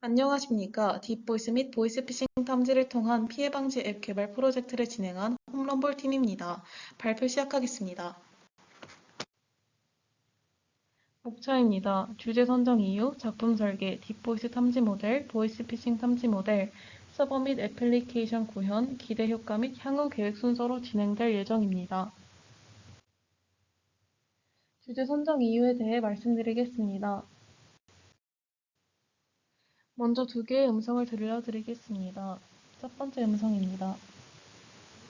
안녕하십니까. 딥보이스 및 보이스피싱 탐지를 통한 피해 방지 앱 개발 프로젝트를 진행한 홈런볼 팀입니다. 발표 시작하겠습니다. 목차입니다. 주제 선정 이유, 작품 설계, 딥보이스 탐지 모델, 보이스피싱 탐지 모델, 서버 및 애플리케이션 구현, 기대 효과 및 향후 계획 순서로 진행될 예정입니다. 주제 선정 이유에 대해 말씀드리겠습니다. 먼저 두 개의 음성을 들려드리겠습니다. 첫 번째 음성입니다.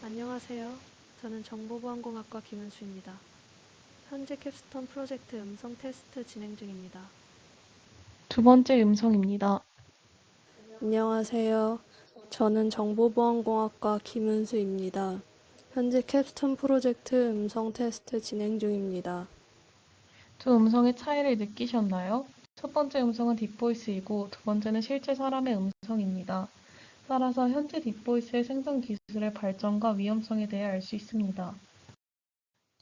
안녕하세요. 저는 정보보안공학과 김은수입니다. 현재 캡스톤 프로젝트 음성 테스트 진행 중입니다. 두 번째 음성입니다. 안녕하세요. 저는 정보보안공학과 김은수입니다. 현재 캡스톤 프로젝트 음성 테스트 진행 중입니다. 두 음성의 차이를 느끼셨나요? 첫 번째 음성은 딥보이스이고 두 번째는 실제 사람의 음성입니다. 따라서 현재 딥보이스의 생성 기술의 발전과 위험성에 대해 알 수 있습니다.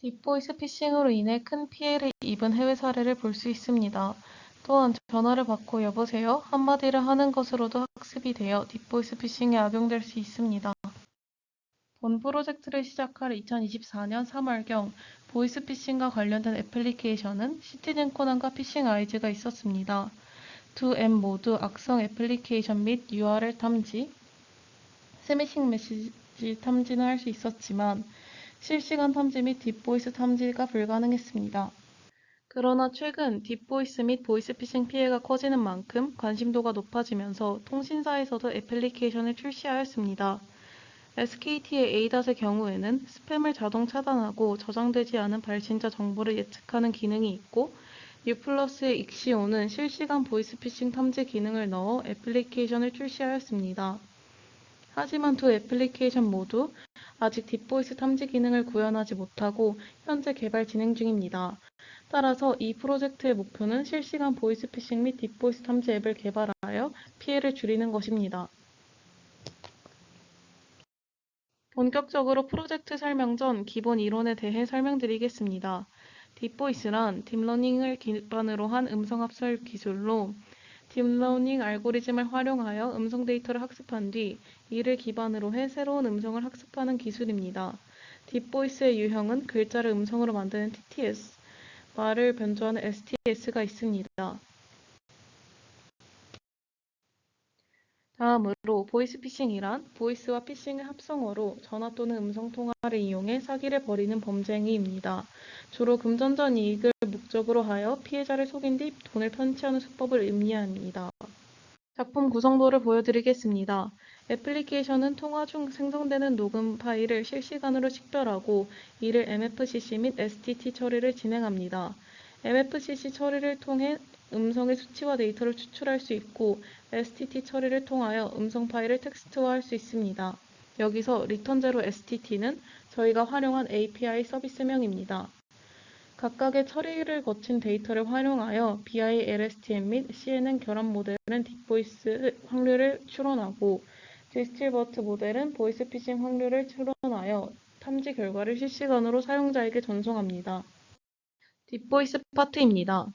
딥보이스 피싱으로 인해 큰 피해를 입은 해외 사례를 볼 수 있습니다. 또한 전화를 받고 여보세요? 한마디를 하는 것으로도 학습이 되어 딥보이스 피싱에 악용될 수 있습니다. 본 프로젝트를 시작할 2024년 3월경 보이스피싱과 관련된 애플리케이션은 시티즌 코난과 피싱 아이즈가 있었습니다. 두 앱 모두 악성 애플리케이션 및 URL 탐지, 스미싱 메시지 탐지는 할 수 있었지만 실시간 탐지 및 딥보이스 탐지가 불가능했습니다. 그러나 최근 딥보이스 및 보이스피싱 피해가 커지는 만큼 관심도가 높아지면서 통신사에서도 애플리케이션을 출시하였습니다. SKT의 에이닷의 경우에는 스팸을 자동 차단하고 저장되지 않은 발신자 정보를 예측하는 기능이 있고 유플러스의 익시오는 실시간 보이스피싱 탐지 기능을 넣어 애플리케이션을 출시하였습니다. 하지만 두 애플리케이션 모두 아직 딥보이스 탐지 기능을 구현하지 못하고 현재 개발 진행 중입니다. 따라서 이 프로젝트의 목표는 실시간 보이스피싱 및 딥보이스 탐지 앱을 개발하여 피해를 줄이는 것입니다. 본격적으로 프로젝트 설명 전 기본 이론에 대해 설명드리겠습니다. 딥보이스란 딥러닝을 기반으로 한 음성 합설 기술로 딥러닝 알고리즘을 활용하여 음성 데이터를 학습한 뒤 이를 기반으로 해 새로운 음성을 학습하는 기술입니다. 딥보이스의 유형은 글자를 음성으로 만드는 TTS, 말을 변조하는 STS가 있습니다. 다음으로 보이스피싱이란 보이스와 피싱의 합성어로 전화 또는 음성 통화를 이용해 사기를 벌이는 범죄 행위입니다. 주로 금전적 이익을 목적으로 하여 피해자를 속인 뒤 돈을 편취하는 수법을 의미합니다. 작품 구성도를 보여드리겠습니다. 애플리케이션은 통화 중 생성되는 녹음 파일을 실시간으로 식별하고 이를 MFCC 및 STT 처리를 진행합니다. MFCC 처리를 통해 음성의 수치와 데이터를 추출할 수 있고 STT 처리를 통하여 음성 파일을 텍스트화할 수 있습니다. 여기서 리턴 제로 STT는 저희가 활용한 API 서비스명입니다. 각각의 처리를 거친 데이터를 활용하여 BI, LSTM 및 CNN 결합 모델은 딥보이스 확률을 추론하고 디스틸버트 모델은 보이스피싱 확률을 추론하여 탐지 결과를 실시간으로 사용자에게 전송합니다. 딥보이스 파트입니다.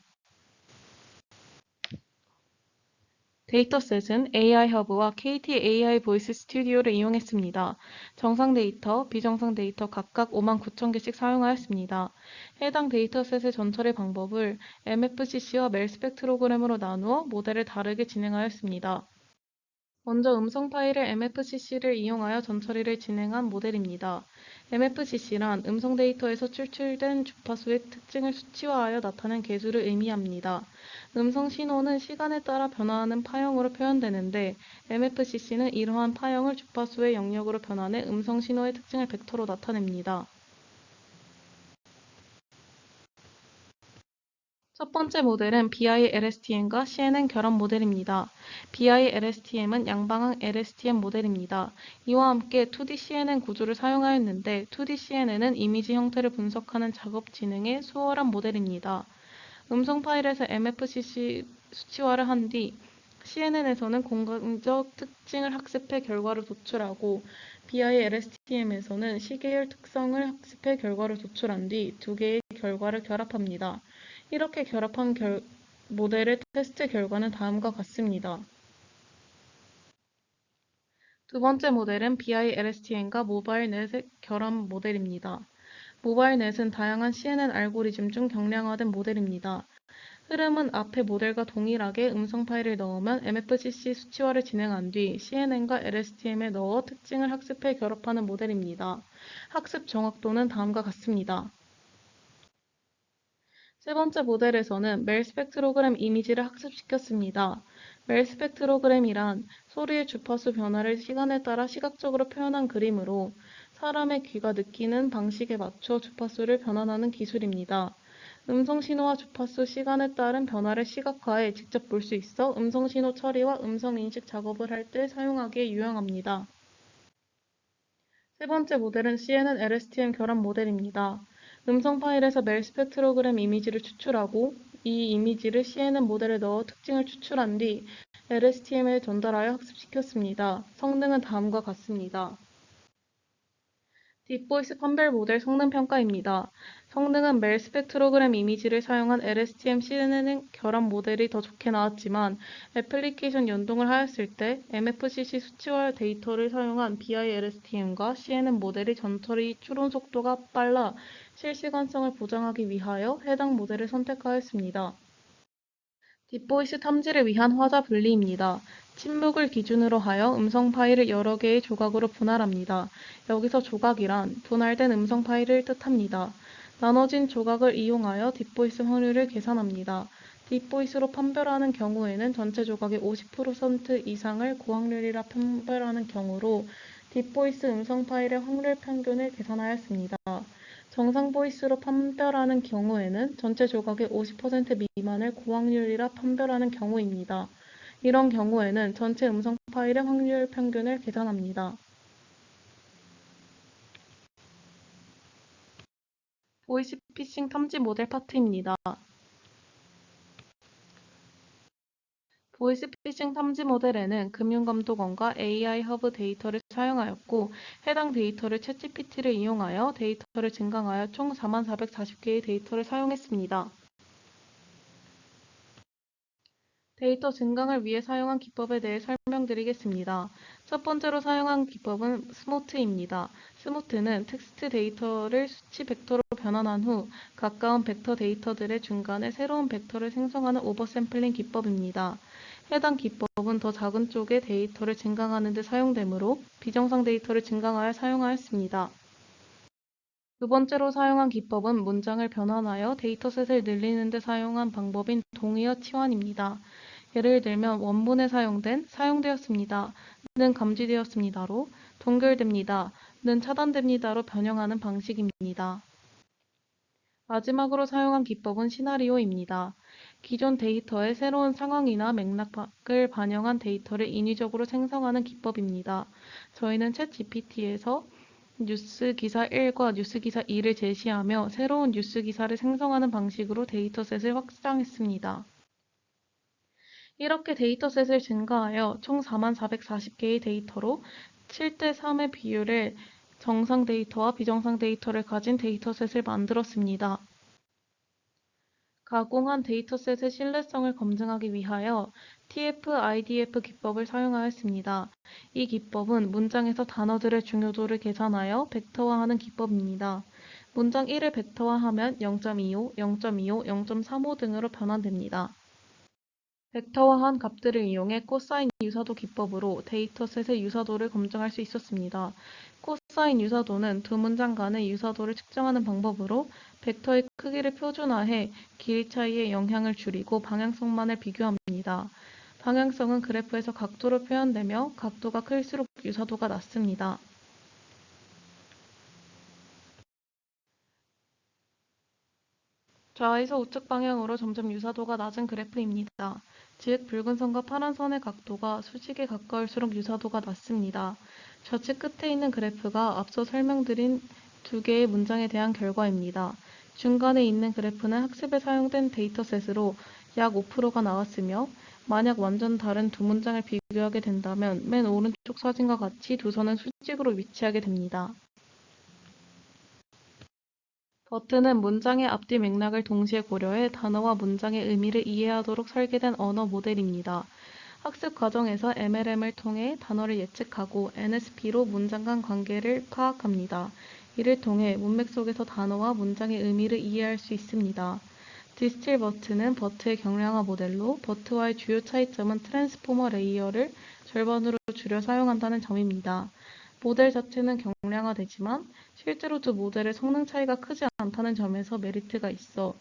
데이터셋은 AI 허브와 KT AI 보이스 스튜디오를 이용했습니다. 정상 데이터, 비정상 데이터 각각 5만 9천 개씩 사용하였습니다. 해당 데이터셋의 전처리 방법을 MFCC와 멜 스펙트로그램으로 나누어 모델을 다르게 진행하였습니다. 먼저 음성 파일의 MFCC를 이용하여 전처리를 진행한 모델입니다. MFCC란 음성 데이터에서 추출된 주파수의 특징을 수치화하여 나타낸 개수를 의미합니다. 음성 신호는 시간에 따라 변화하는 파형으로 표현되는데 MFCC는 이러한 파형을 주파수의 영역으로 변환해 음성 신호의 특징을 벡터로 나타냅니다. 첫 번째 모델은 BI-LSTM과 CNN 결합 모델입니다. BI-LSTM은 양방향 LSTM 모델입니다. 이와 함께 2D CNN 구조를 사용하였는데 2D CNN은 이미지 형태를 분석하는 작업 진행의 수월한 모델입니다. 음성 파일에서 MFCC 수치화를 한 뒤 CNN에서는 공간적 특징을 학습해 결과를 도출하고 BI-LSTM에서는 시계열 특성을 학습해 결과를 도출한 뒤 두 개의 결과를 결합합니다. 이렇게 결합한 결, 모델의 테스트 결과는 다음과 같습니다. 두 번째 모델은 BI-LSTM과 모바일 넷의 결합 모델입니다. 모바일 넷은 다양한 CNN 알고리즘 중 경량화된 모델입니다. 흐름은 앞의 모델과 동일하게 음성 파일을 넣으면 MFCC 수치화를 진행한 뒤 CNN과 LSTM에 넣어 특징을 학습해 결합하는 모델입니다. 학습 정확도는 다음과 같습니다. 세 번째 모델에서는 멜 스펙트로그램 이미지를 학습시켰습니다. 멜 스펙트로그램이란 소리의 주파수 변화를 시간에 따라 시각적으로 표현한 그림으로 사람의 귀가 느끼는 방식에 맞춰 주파수를 변환하는 기술입니다. 음성 신호와 주파수 시간에 따른 변화를 시각화해 직접 볼 수 있어 음성 신호 처리와 음성 인식 작업을 할 때 사용하기에 유용합니다. 세 번째 모델은 CNN LSTM 결합 모델입니다. 음성 파일에서 멜 스펙트로그램 이미지를 추출하고 이 이미지를 CNN 모델에 넣어 특징을 추출한 뒤 LSTM에 전달하여 학습시켰습니다. 성능은 다음과 같습니다. 딥보이스 판별 모델 성능 평가입니다. 성능은 멜 스펙트로그램 이미지를 사용한 LSTM CNN 결합 모델이 더 좋게 나왔지만 애플리케이션 연동을 하였을 때 MFCC 수치화 데이터를 사용한 BI-LSTM과 CNN 모델이 전처리 추론 속도가 빨라 실시간성을 보장하기 위하여 해당 모델을 선택하였습니다. 딥보이스 탐지를 위한 화자 분리입니다. 침묵을 기준으로 하여 음성 파일을 여러 개의 조각으로 분할합니다. 여기서 조각이란 분할된 음성 파일을 뜻합니다. 나눠진 조각을 이용하여 딥보이스 확률을 계산합니다. 딥보이스로 판별하는 경우에는 전체 조각의 50% 이상을 고확률이라 판별하는 경우로 딥보이스 음성 파일의 확률 평균을 계산하였습니다. 정상 보이스로 판별하는 경우에는 전체 조각의 50% 미만을 고확률이라 판별하는 경우입니다. 이런 경우에는 전체 음성 파일의 확률 평균을 계산합니다. 보이스 피싱 탐지 모델 파트입니다. 보이스피싱 탐지 모델에는 금융감독원과 AI 허브 데이터를 사용하였고 해당 데이터를 챗GPT를 이용하여 데이터를 증강하여 총 4440개의 데이터를 사용했습니다. 데이터 증강을 위해 사용한 기법에 대해 설명드리겠습니다. 첫 번째로 사용한 기법은 스모트입니다. 스모트는 텍스트 데이터를 수치 벡터로 변환한 후 가까운 벡터 데이터들의 중간에 새로운 벡터를 생성하는 오버샘플링 기법입니다. 해당 기법은 더 작은 쪽의 데이터를 증강하는 데 사용되므로 비정상 데이터를 증강하여 사용하였습니다. 두 번째로 사용한 기법은 문장을 변환하여 데이터셋을 늘리는 데 사용한 방법인 동의어 치환입니다. 예를 들면 원문에 사용된 사용되었습니다. 는 감지되었습니다로 동결됩니다. 는 차단됩니다로 변형하는 방식입니다. 마지막으로 사용한 기법은 시나리오입니다. 기존 데이터의 새로운 상황이나 맥락을 반영한 데이터를 인위적으로 생성하는 기법입니다. 저희는 챗 GPT에서 뉴스 기사 1과 뉴스 기사 2를 제시하며 새로운 뉴스 기사를 생성하는 방식으로 데이터셋을 확장했습니다. 이렇게 데이터셋을 증가하여 총 4440개의 데이터로 7대 3의 비율의 정상 데이터와 비정상 데이터를 가진 데이터셋을 만들었습니다. 가공한 데이터셋의 신뢰성을 검증하기 위하여 TF-IDF 기법을 사용하였습니다. 이 기법은 문장에서 단어들의 중요도를 계산하여 벡터화하는 기법입니다. 문장 1을 벡터화하면 0.25, 0.25, 0.35 등으로 변환됩니다. 벡터화한 값들을 이용해 코사인 유사도 기법으로 데이터셋의 유사도를 검증할 수 있었습니다. 코사인 유사도는 두 문장 간의 유사도를 측정하는 방법으로 벡터의 크기를 표준화해 길이 차이의 영향을 줄이고 방향성만을 비교합니다. 방향성은 그래프에서 각도로 표현되며 각도가 클수록 유사도가 낮습니다. 좌에서 우측 방향으로 점점 유사도가 낮은 그래프입니다. 즉 붉은 선과 파란 선의 각도가 수직에 가까울수록 유사도가 낮습니다. 좌측 끝에 있는 그래프가 앞서 설명드린 두 개의 문장에 대한 결과입니다. 중간에 있는 그래프는 학습에 사용된 데이터셋으로 약 5%가 나왔으며 만약 완전 다른 두 문장을 비교하게 된다면 맨 오른쪽 사진과 같이 두 선은 수직으로 위치하게 됩니다. 버튼은 문장의 앞뒤 맥락을 동시에 고려해 단어와 문장의 의미를 이해하도록 설계된 언어 모델입니다. 학습 과정에서 MLM을 통해 단어를 예측하고 NSP로 문장 간 관계를 파악합니다. 이를 통해 문맥 속에서 단어와 문장의 의미를 이해할 수 있습니다. 디스틸 버트는 버트의 경량화 모델로 버트와의 주요 차이점은 트랜스포머 레이어를 절반으로 줄여 사용한다는 점입니다. 모델 자체는 경량화되지만 실제로 두 모델의 성능 차이가 크지 않다는 점에서 메리트가 있어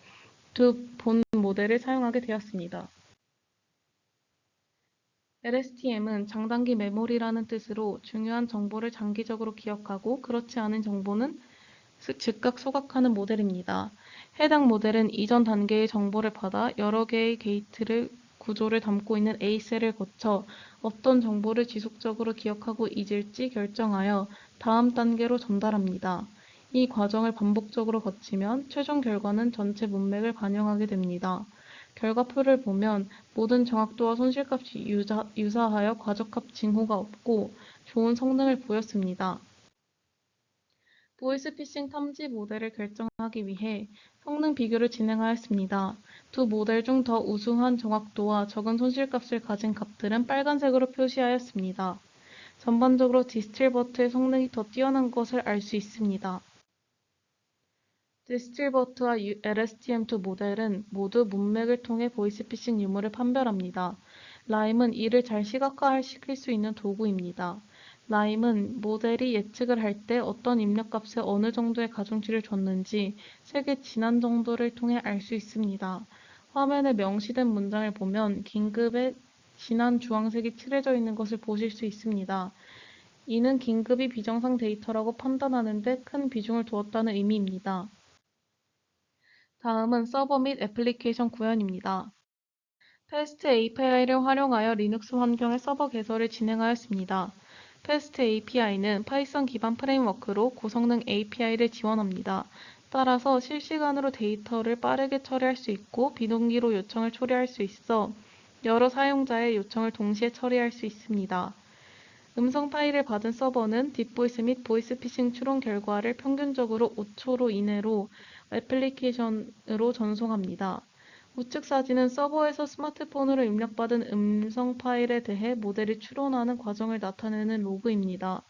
두 본 모델을 사용하게 되었습니다. LSTM은 장단기 메모리라는 뜻으로 중요한 정보를 장기적으로 기억하고 그렇지 않은 정보는 스- 즉각 소각하는 모델입니다. 해당 모델은 이전 단계의 정보를 받아 여러 개의 게이트를 구조를 담고 있는 A셀을 거쳐 어떤 정보를 지속적으로 기억하고 잊을지 결정하여 다음 단계로 전달합니다. 이 과정을 반복적으로 거치면 최종 결과는 전체 문맥을 반영하게 됩니다. 결과표를 보면 모든 정확도와 손실값이 유사, 유사하여 과적합 징후가 없고 좋은 성능을 보였습니다. 보이스피싱 탐지 모델을 결정하기 위해 성능 비교를 진행하였습니다. 두 모델 중 더 우수한 정확도와 적은 손실값을 가진 값들은 빨간색으로 표시하였습니다. 전반적으로 디스틸버트의 성능이 더 뛰어난 것을 알 수 있습니다. 디스틸버트와 LSTM2 모델은 모두 문맥을 통해 보이스피싱 유무를 판별합니다. 라임은 이를 잘 시각화시킬 수 있는 도구입니다. 라임은 모델이 예측을 할 때 어떤 입력값에 어느 정도의 가중치를 줬는지 색의 진한 정도를 통해 알 수 있습니다. 화면에 명시된 문장을 보면 긴급에 진한 주황색이 칠해져 있는 것을 보실 수 있습니다. 이는 긴급이 비정상 데이터라고 판단하는 데 큰 비중을 두었다는 의미입니다. 다음은 서버 및 애플리케이션 구현입니다. 패스트 API를 활용하여 리눅스 환경의 서버 개설을 진행하였습니다. 패스트 API는 파이썬 기반 프레임워크로 고성능 API를 지원합니다. 따라서 실시간으로 데이터를 빠르게 처리할 수 있고 비동기로 요청을 처리할 수 있어 여러 사용자의 요청을 동시에 처리할 수 있습니다. 음성 파일을 받은 서버는 딥보이스 및 보이스피싱 추론 결과를 평균적으로 5초로 이내로 애플리케이션으로 전송합니다. 우측 사진은 서버에서 스마트폰으로 입력받은 음성 파일에 대해 모델이 추론하는 과정을 나타내는 로그입니다.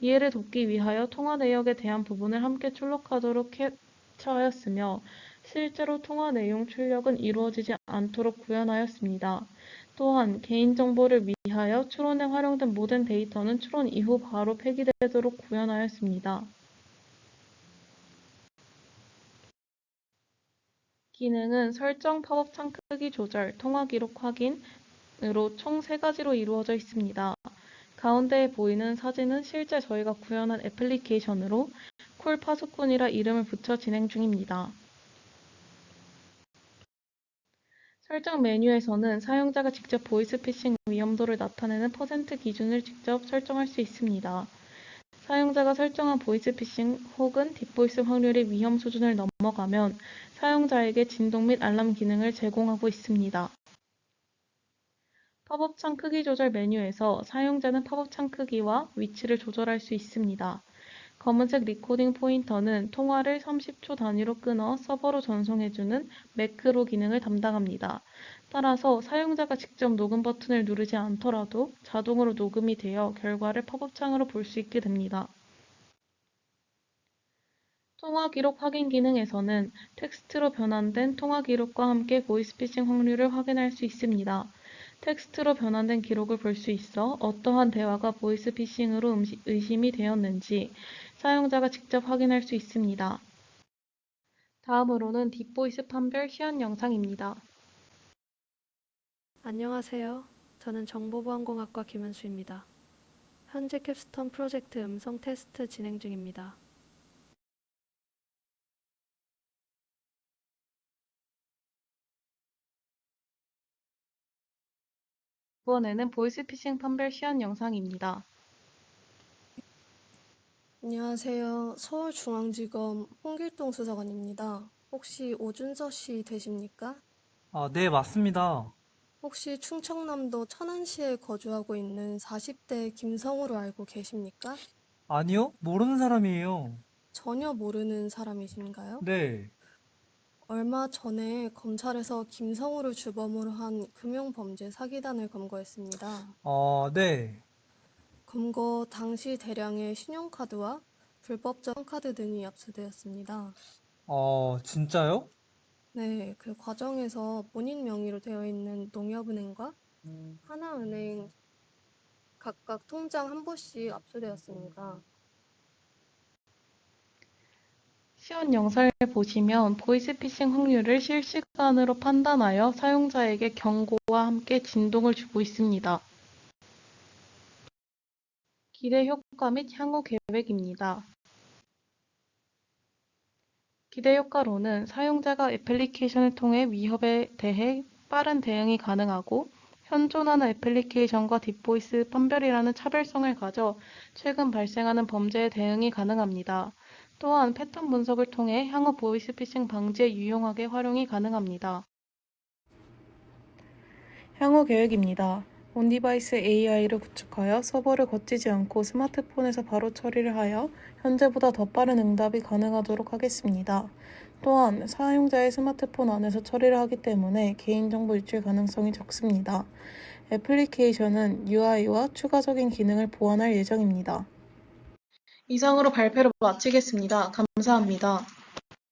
이해를 돕기 위하여 통화 내역에 대한 부분을 함께 출력하도록 캡처하였으며 실제로 통화 내용 출력은 이루어지지 않도록 구현하였습니다. 또한 개인정보를 위하여 추론에 활용된 모든 데이터는 추론 이후 바로 폐기되도록 구현하였습니다. 기능은 설정, 팝업 창 크기 조절, 통화 기록 확인으로 총 세 가지로 이루어져 있습니다. 가운데에 보이는 사진은 실제 저희가 구현한 애플리케이션으로 쿨 파수꾼이라 이름을 붙여 진행 중입니다. 설정 메뉴에서는 사용자가 직접 보이스피싱 위험도를 나타내는 퍼센트 기준을 직접 설정할 수 있습니다. 사용자가 설정한 보이스피싱 혹은 딥보이스 확률이 위험 수준을 넘어가면 사용자에게 진동 및 알람 기능을 제공하고 있습니다. 팝업 창 크기 조절 메뉴에서 사용자는 팝업 창 크기와 위치를 조절할 수 있습니다. 검은색 리코딩 포인터는 통화를 30초 단위로 끊어 서버로 전송해주는 매크로 기능을 담당합니다. 따라서 사용자가 직접 녹음 버튼을 누르지 않더라도 자동으로 녹음이 되어 결과를 팝업 창으로 볼 수 있게 됩니다. 통화 기록 확인 기능에서는 텍스트로 변환된 통화 기록과 함께 보이스피싱 확률을 확인할 수 있습니다. 텍스트로 변환된 기록을 볼 수 있어 어떠한 대화가 보이스피싱으로 의심이 되었는지 사용자가 직접 확인할 수 있습니다. 다음으로는 딥보이스 판별 시연 영상입니다. 안녕하세요. 저는 정보보안공학과 김은수입니다. 현재 캡스톤 프로젝트 음성 테스트 진행 중입니다. 이번에는 보이스피싱 판별 시연 영상입니다. 안녕하세요. 서울중앙지검 홍길동 수사관입니다. 혹시 오준서 씨 되십니까? 아, 네, 맞습니다. 혹시 충청남도 천안시에 거주하고 있는 40대 김성우로 알고 계십니까? 아니요, 모르는 사람이에요. 전혀 모르는 사람이신가요? 네, 얼마 전에 검찰에서 김성우를 주범으로 한 금융범죄 사기단을 검거했습니다. 어, 네. 검거 당시 대량의 신용카드와 불법적 카드 등이 압수되었습니다. 어, 진짜요? 네, 그 과정에서 본인 명의로 되어 있는 농협은행과 하나은행 각각 통장 한 부씩 압수되었습니다. 시연 영상을 보시면 보이스피싱 확률을 실시간으로 판단하여 사용자에게 경고와 함께 진동을 주고 있습니다. 기대 효과 및 향후 계획입니다. 기대 효과로는 사용자가 애플리케이션을 통해 위협에 대해 빠른 대응이 가능하고 현존하는 애플리케이션과 딥보이스 판별이라는 차별성을 가져 최근 발생하는 범죄에 대응이 가능합니다. 또한 패턴 분석을 통해 향후 보이스피싱 방지에 유용하게 활용이 가능합니다. 향후 계획입니다. 온디바이스 AI를 구축하여 서버를 거치지 않고 스마트폰에서 바로 처리를 하여 현재보다 더 빠른 응답이 가능하도록 하겠습니다. 또한 사용자의 스마트폰 안에서 처리를 하기 때문에 개인정보 유출 가능성이 적습니다. 애플리케이션은 UI와 추가적인 기능을 보완할 예정입니다. 이상으로 발표를 마치겠습니다. 감사합니다.